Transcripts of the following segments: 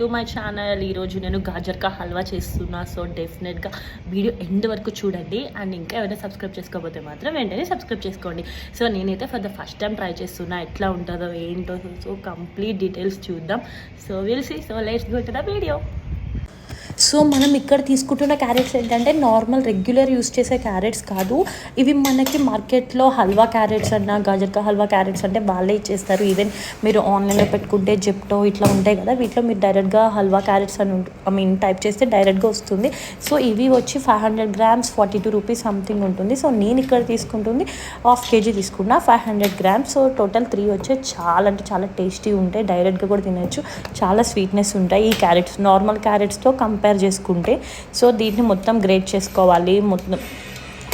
To my channel ఈరోజు నేను గాజర్కా హల్వా చేస్తున్నా. సో డెఫినెట్గా వీడియో ఎండ్ వరకు చూడండి. అండ్ ఇంకా ఎవరైనా సబ్స్క్రైబ్ చేసుకోకపోతే మాత్రం వెంటనే సబ్స్క్రైబ్ చేసుకోండి. సో నేనైతే for the first time try చేస్తున్నా. ఎట్లా ఉంటుందో ఏంటో సో కంప్లీట్ డీటెయిల్స్ చూద్దాం. So will see so let's go to the video so మనం ఇక్కడ తీసుకుంటున్న క్యారెట్స్ ఏంటంటే నార్మల్ రెగ్యులర్ యూస్ చేసే క్యారెట్స్ కాదు. ఇవి మనకి మార్కెట్లో హల్వా క్యారెట్స్ అన్న గాజర్కా హల్వా క్యారెట్స్ అంటే వాళ్ళే ఇచ్చేస్తారు. ఈవెన్ మీరు ఆన్లైన్లో పెట్టుకుంటే జెప్టో ఇట్లా ఉంటాయి కదా వీటిలో మీరు డైరెక్ట్గా హల్వా క్యారెట్స్ అని ఐ మీన్ టైప్ చేస్తే డైరెక్ట్గా వస్తుంది. సో ఇవి వచ్చి five hundred grams forty two rupees something ఉంటుంది. సో నేను ఇక్కడ తీసుకుంటుంది హాఫ్ కేజీ తీసుకున్నా five hundred grams so total three వచ్చే చాలా అంటే చాలా టేస్టీ ఉంటాయి. డైరెక్ట్గా కూడా తినచ్చు. చాలా స్వీట్నెస్ ఉంటాయి ఈ క్యారెట్స్. నార్మల్ క్యారెట్స్తో కంపేర్ చేసుకుంటే సో దీన్ని మొత్తం గ్రేట్ చేసుకోవాలి మొత్తం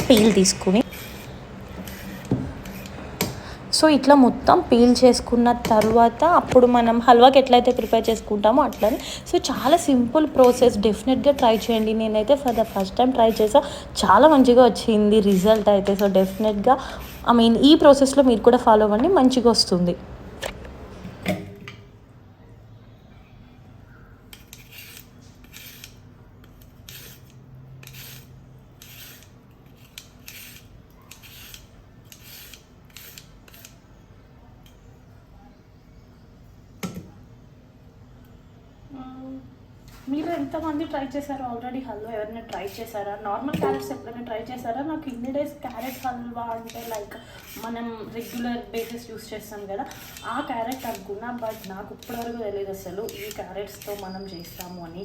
పీల్ తీసుకుని. సో ఇట్లా మొత్తం పీల్ చేసుకున్న తర్వాత అప్పుడు మనం హల్వాకి ఎట్లయితే ప్రిపేర్ చేసుకుంటామో అట్లనే. సో చాలా సింపుల్ ప్రాసెస్ డెఫినెట్గా ట్రై చేయండి. నేనైతే for the first time try చేసా. చాలా మంచిగా వచ్చింది రిజల్ట్ అయితే. సో డెఫినెట్గా ఐ మీన్ ఈ ప్రాసెస్లో మీరు కూడా ఫాలో అవ్వండి మంచిగా వస్తుంది. మీరు ఎంతమంది ట్రై చేశారు ఆల్రెడీ హల్వా ఎవరైనా ట్రై చేశారా? నార్మల్ క్యారెట్స్ ఎప్పుడైనా ట్రై చేశారా? నాకు ఇన్ని డేస్ క్యారెట్ హల్వా అంటే లైక్ మనం రెగ్యులర్ బేసిస్ యూస్ చేస్తాం కదా ఆ క్యారెట్ అనుకున్నా బట్ నాకు ఇప్పటివరకు తెలియదు అసలు ఈ క్యారెట్స్తో మనం చేస్తాము అని.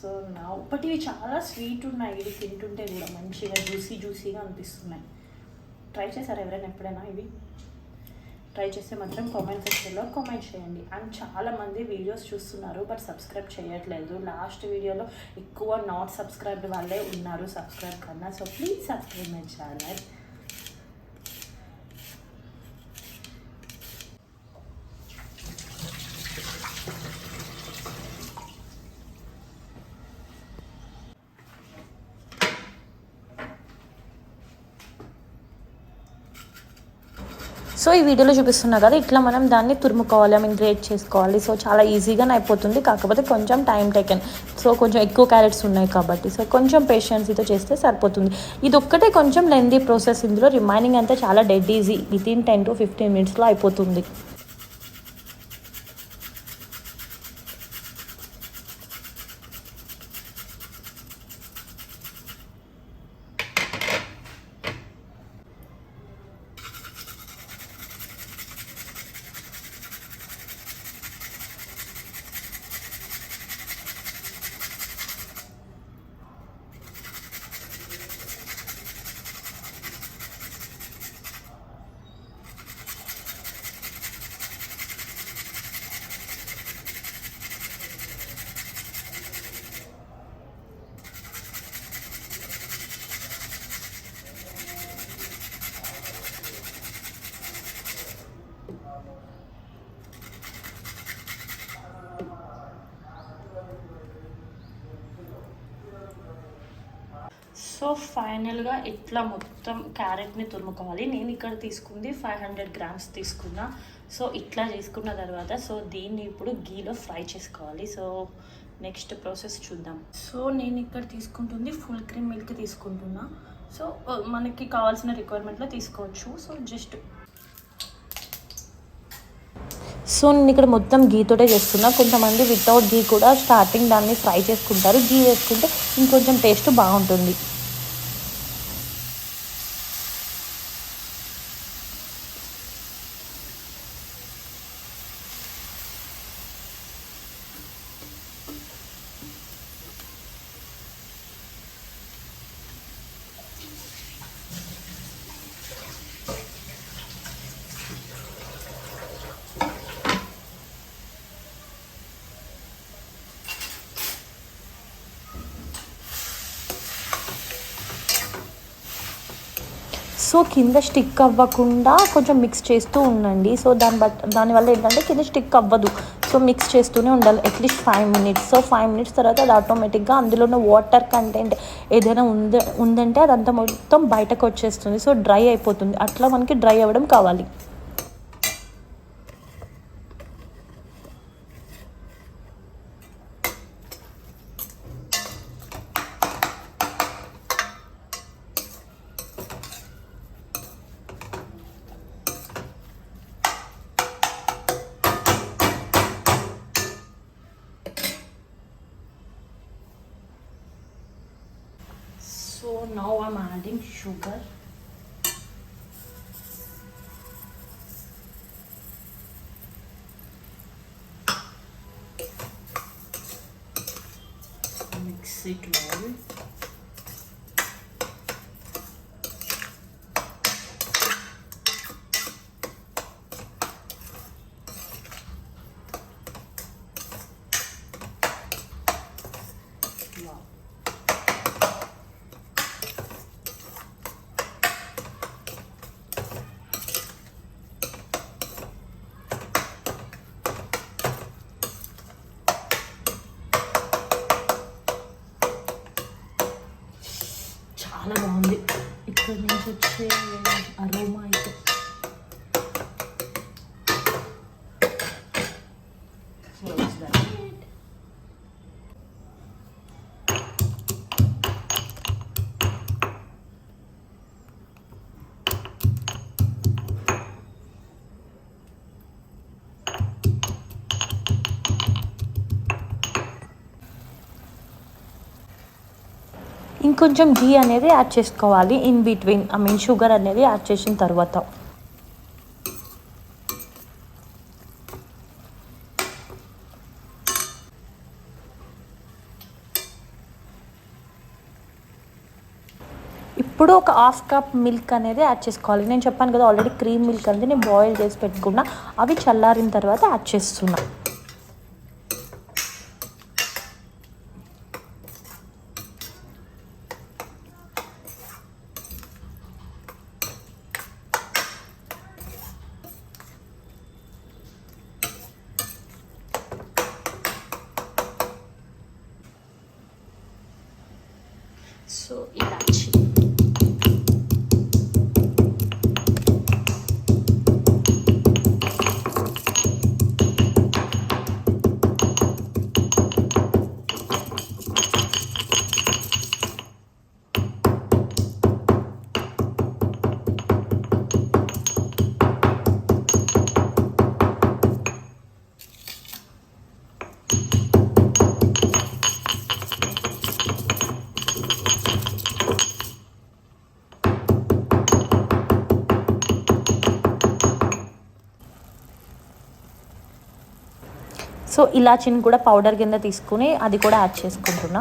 సో నా బట్ ఇవి చాలా స్వీట్ ఉన్నాయి. ఇవి తింటుంటే కూడా మంచిగా జ్యూసీ జ్యూసీగా అనిపిస్తున్నాయి. ట్రై చేశారా ఎవరైనా ఎప్పుడైనా ఇవి? ట్రై చేస్తే మాత్రం కామెంట్ సెక్షన్లో కామెంట్ చేయండి. అండ్ చాలామంది వీడియోస్ చూస్తున్నారు బట్ సబ్స్క్రైబ్ చేయట్లేదు. లాస్ట్ వీడియోలో ఎక్కువ నాట్ సబ్స్క్రైబ్డ్ వాళ్ళే ఉన్నారు సబ్స్క్రైబ్ కన్నా. So please subscribe my channel so ఈ వీడియోలో చూపిస్తున్నా కదా ఇట్లా మనం దాన్ని తురుముకోవాలి ఐ మీన్ గ్రేట్ చేసుకోవాలి. సో చాలా ఈజీగానే అయిపోతుంది. కాకపోతే కొంచెం టైం టేకెన్ సో కొంచెం ఎక్కువ క్యారెట్స్ ఉన్నాయి కాబట్టి. సో కొంచెం పేషెన్సీతో చేస్తే సరిపోతుంది. ఇది ఒక్కటే కొంచెం లెందీ ప్రాసెస్ ఇందులో రిమైనింగ్ అంతా చాలా dead easy within ten to fifteen మినిట్స్లో అయిపోతుంది. సో ఫైనల్గా ఇట్లా మొత్తం క్యారెట్ని తురుముకోవాలి. నేను ఇక్కడ తీసుకుంది ఫైవ్ హండ్రెడ్ గ్రామ్స్ తీసుకున్నా. సో ఇట్లా చేసుకున్న తర్వాత సో దీన్ని ఇప్పుడు గీలో ఫ్రై చేసుకోవాలి. సో నెక్స్ట్ ప్రాసెస్ చూద్దాం. సో నేను ఇక్కడ తీసుకుంటుంది ఫుల్ క్రీమ్ మిల్క్ తీసుకుంటున్నా. సో మనకి కావాల్సిన రిక్వైర్మెంట్లో తీసుకోవచ్చు. సో జస్ట్ సో నేను ఇక్కడ మొత్తం గీతోటే చేస్తున్నా. కొంతమంది వితౌట్ గీ కూడా స్టార్టింగ్ దాన్ని ఫ్రై చేసుకుంటారు. గీ వేసుకుంటే ఇంకొంచెం టేస్ట్ బాగుంటుంది. సో కింద స్టిక్ అవ్వకుండా కొంచెం మిక్స్ చేస్తూ ఉండండి. సో దాని బట్ దానివల్ల ఏంటంటే కింద స్టిక్ అవ్వదు. సో మిక్స్ చేస్తూనే ఉండాలి at least five minutes so five minutes తర్వాత అది ఆటోమేటిక్గా అందులో ఉన్న వాటర్ కంటెంట్ ఏదైనా ఉంద ఉందంటే అదంతా మొత్తం బయటకు వచ్చేస్తుంది. సో డ్రై అయిపోతుంది. అట్లా మనకి డ్రై అవ్వడం కావాలి. સો નવ આમાં આંટીમ શુગર చాలా బాగుంది. ఇక్కడ నుంచి వచ్చే అరోమా అయితే ఇంకొంచెం ఘీ అనేది యాడ్ చేసుకోవాలి. In between I mean sugar అనేది యాడ్ చేసిన తర్వాత. ఇప్పుడు ఒక హాఫ్ కప్ మిల్క్ అనేది యాడ్ చేసుకోవాలి. నేను చెప్పాను కదా ఆల్రెడీ క్రీమ్ మిల్క్ అనేది నేను బాయిల్ చేసి పెట్టుకున్నా. అవి చల్లారిన తర్వాత యాడ్ చేస్తున్నాను సో ఇలాచిని కూడా పౌడర్ కింద తీసుకుని అది కూడా యాడ్ చేసుకుంటున్నా.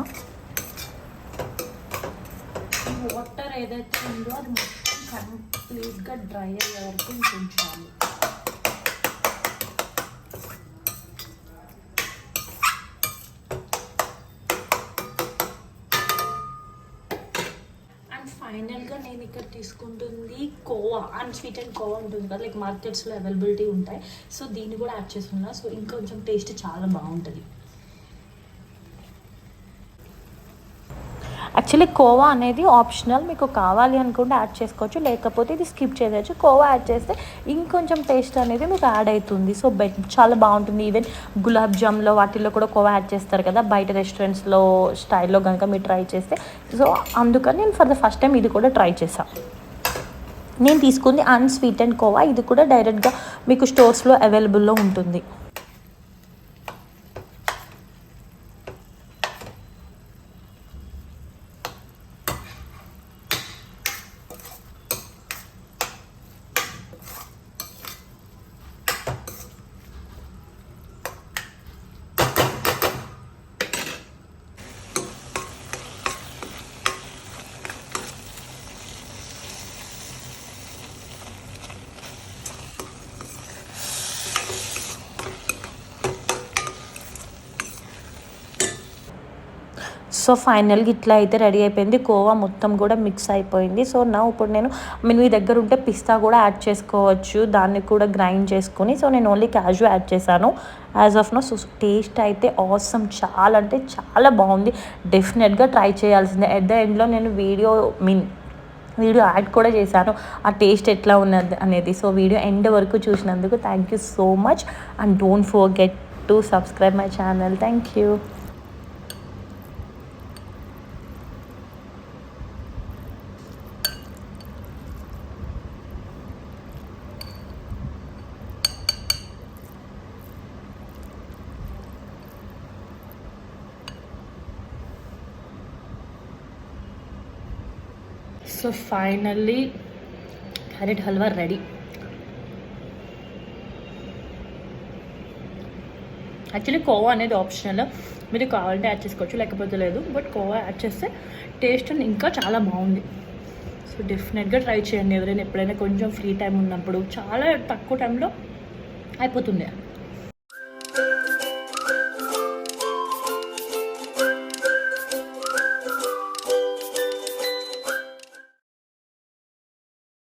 వాటర్ ఏదైతే ఉందో అది మొత్తం కంప్లీట్గా డ్రై అయ్యే వరకు ఉంచాలి అండ్ ఫైనల్గా నేను ఇక్కడ తీసుకుంటుంది khoa and sweet and khoa ఉంటుంది కదా లైక్ మార్కెట్స్లో అవైలబిలిటీ ఉంటాయి. సో దీన్ని కూడా యాడ్ చేసుకున్నా. సో ఇంకొంచెం టేస్ట్ చాలా బాగుంటుంది. యాక్చువల్లీ కోవా అనేది ఆప్షనల్ మీకు కావాలి అనుకుంటే యాడ్ చేసుకోవచ్చు లేకపోతే ఇది స్కిప్ చేయవచ్చు కోవా యాడ్ చేస్తే ఇంకొంచెం టేస్ట్ అనేది మీకు యాడ్ అవుతుంది. సో బెట్ చాలా బాగుంటుంది. ఈవెన్ గులాబ్ జామ్లో వాటిల్లో కూడా కోవా యాడ్ చేస్తారు కదా బయట రెస్టారెంట్స్లో స్టైల్లో కనుక మీరు ట్రై చేస్తే. సో అందుకని నేను ఫర్ ద ఫస్ట్ టైం ఇది కూడా ట్రై చేశాను నేను తీసుకుంది అన్ స్వీట్ అండ్ కోవా. ఇది కూడా డైరెక్ట్గా మీకు స్టోర్స్లో అవైలబుల్లో ఉంటుంది. సో ఫైనల్గా ఇట్లా అయితే రెడీ అయిపోయింది. కోవా మొత్తం కూడా మిక్స్ అయిపోయింది. సో నా ఇప్పుడు నేను మీ దగ్గర ఉంటే పిస్తా కూడా యాడ్ చేసుకోవచ్చు. దాన్ని కూడా గ్రైండ్ చేసుకుని సో నేను ఓన్లీ క్యాజు యాడ్ చేశాను. As of now so taste అయితే ఆసమ్ చాలా అంటే చాలా బాగుంది. డెఫినెట్గా ట్రై చేయాల్సిందే. ఎట్ ద ఎండ్లో నేను వీడియో మీన్ వీడియో యాడ్ కూడా చేశాను. ఆ టేస్ట్ ఎట్లా ఉన్నది అనేది. సో వీడియో ఎండ్ వరకు చూసినందుకు thank you so much and don't forget to subscribe my channel thank you so finally carrot halwa ready. Actually khoa అనేది ఆప్షనల్. మీరు కావాలంటే యాడ్ చేసుకోవచ్చు లేకపోతే లేదు. బట్ కోవా యాడ్ చేస్తే టేస్ట్ ఇంకా చాలా బాగుంది. సో డెఫినెట్గా ట్రై చేయండి ఎవరైనా ఎప్పుడైనా కొంచెం ఫ్రీ టైం ఉన్నప్పుడు. చాలా తక్కువ టైంలో అయిపోతుంది.